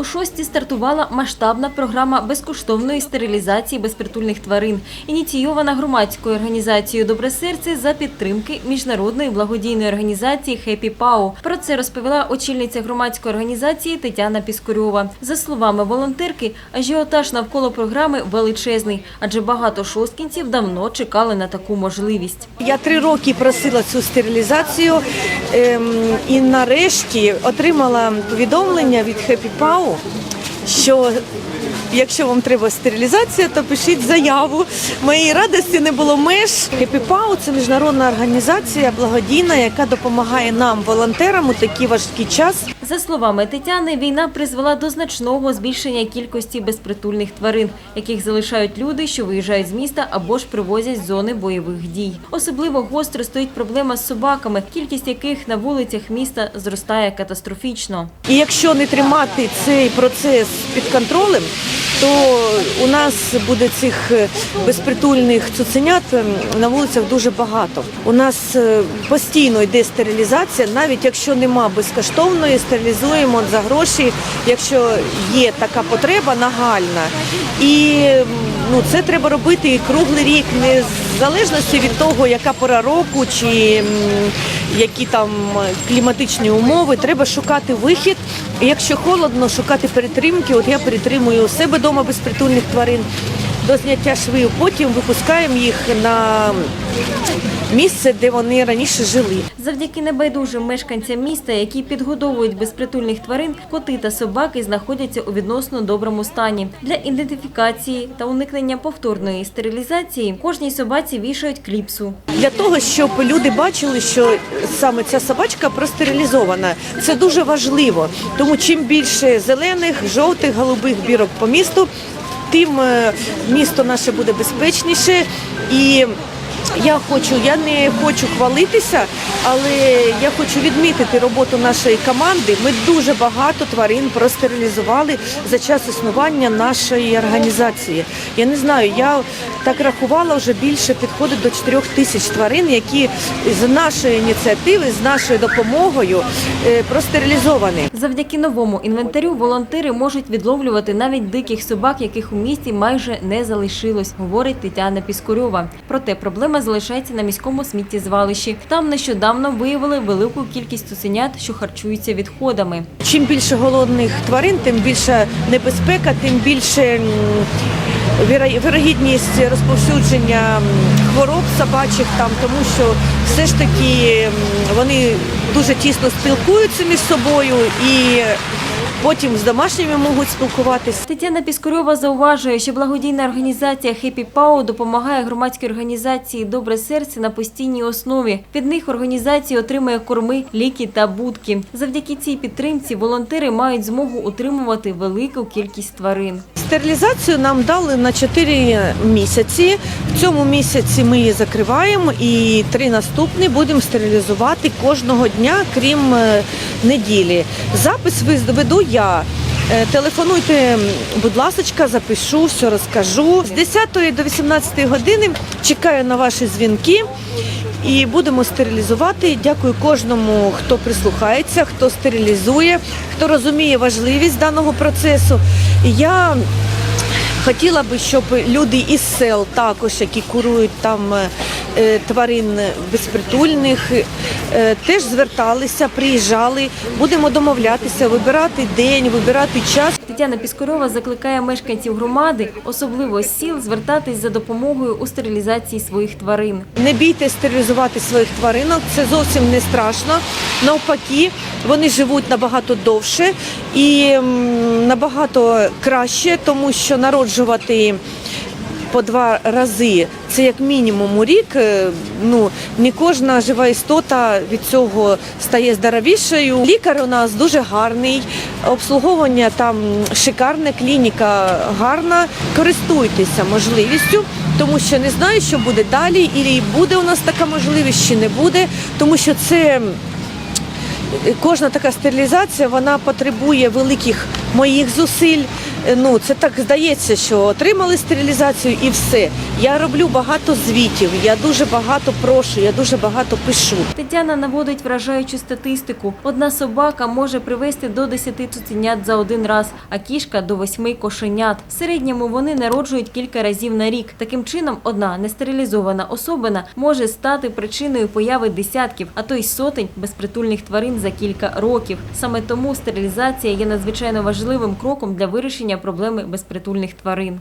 У шості стартувала масштабна програма безкоштовної стерилізації безпритульних тварин, ініційована громадською організацією Добре серце за підтримки міжнародної благодійної організації Хеппі Пау. Про це розповіла очільниця громадської організації Тетяна Піскорьова. За словами волонтерки, ажіотаж навколо програми величезний, адже багато шосткінців давно чекали на таку можливість. Я три роки просила цю стерилізацію ем, і нарешті отримала повідомлення від Happy acabou. Що якщо вам треба стерилізація, то пишіть заяву. Моїй радості не було меж. Pau – це міжнародна організація благодійна, яка допомагає нам, волонтерам, у такий важкий час. За словами Тетяни, війна призвела до значного збільшення кількості безпритульних тварин, яких залишають люди, що виїжджають з міста або ж привозять з зони бойових дій. Особливо гостро стоїть проблема з собаками, кількість яких на вулицях міста зростає катастрофічно. І якщо не тримати цей процес під контролем, то у нас буде цих е, безпритульних цуценят ем, на вулицях дуже багато. У нас е, постійно йде стерилізація, навіть якщо нема безкоштовної, стерилізуємо за гроші, якщо є така потреба нагальна. І ну, це треба робити і круглий рік, не в залежності від того, яка пора року чи м, які там кліматичні умови, треба шукати вихід. Якщо холодно, шукати перетримки. От я перетримую у себе вдома безпритульних тварин до зняття швів. Потім випускаємо їх на місце, де вони раніше жили. Завдяки небайдужим мешканцям міста, які підгодовують безпритульних тварин, коти та собаки знаходяться у відносно доброму стані. Для ідентифікації та уникнення повторної стерилізації кожній собаці вішають кліпсу. Для того, щоб люди бачили, що саме ця собачка простерилізована. Це дуже важливо. Тому чим більше зелених, жовтих, голубих бірок по місту, тим е, місто наше буде безпечніше. І я хочу, я не хочу хвалитися, але я хочу відмітити роботу нашої команди. Ми дуже багато тварин простерилізували за час існування нашої організації. Я не знаю, я так рахувала вже більше підходить до 4 тисяч тварин, які з нашої ініціативи, з нашою допомогою е, простерилізовані. Завдяки новому інвентарю волонтери можуть відловлювати навіть диких собак, яких у місті майже не залишилось, говорить Тетяна Піскорьова. Проте проблема залишається на міському сміттєзвалищі. Там нещодавно виявили велику кількість цуценят, що харчуються відходами. Чим більше голодних тварин, тим більша небезпека, тим більше вірогідність розповсюдження хвороб собачих там, тому що все ж таки вони дуже тісно спілкуються між собою і потім з домашніми можуть спілкуватися. Тетяна Піскорьова зауважує, що благодійна організація Хеппі Пау допомагає громадській організації Добре серце на постійній основі. Від них організація отримує корми, ліки та будки. Завдяки цій підтримці волонтери мають змогу утримувати велику кількість тварин. Стерилізацію нам дали на 4 місяці. В цьому місяці ми її закриваємо і три наступні будемо стерилізувати кожного дня, крім е, неділі. Запис веду я. Е, Телефонуйте, будь ласка, запишу, все розкажу. З 10 до 18 години чекаю на ваші дзвінки і будемо стерилізувати. Дякую кожному, хто прислухається, хто стерилізує, хто розуміє важливість даного процесу. Я Хотіла би, щоб люди із сел також, які курують там е, е, тварин безпритульних, теж зверталися, приїжджали. Будемо домовлятися, вибирати день, вибирати час. Тетяна Піскорьова закликає мешканців громади, особливо сіл, звертатись за допомогою у стерилізації своїх тварин. Не бійтесь стерилізувати своїх тваринок, це зовсім не страшно. Навпаки, вони живуть набагато довше і набагато краще, тому що народжувати. По два рази це як мінімум у рік. Е, Ну не кожна жива істота від цього стає здоровішою. Лікар у нас дуже гарний, обслуговування там шикарне, клініка гарна. Користуйтеся можливістю, тому що не знаю, що буде далі, і буде у нас така можливість, чи не буде, тому що це. Кожна така стерилізація вона потребує великих моїх зусиль, ну це так здається, що отримали стерилізацію і все. Я роблю багато звітів, я дуже багато прошу, я дуже багато пишу. Тетяна наводить вражаючу статистику. Одна собака може привести до 10 цуценят за один раз, а кішка – до 8 кошенят. В середньому вони народжують кілька разів на рік. Таким чином, одна нестерилізована особина може стати причиною появи десятків, а то й сотень безпритульних тварин за кілька років. Саме тому стерилізація є надзвичайно важливим кроком для вирішення проблеми безпритульних тварин.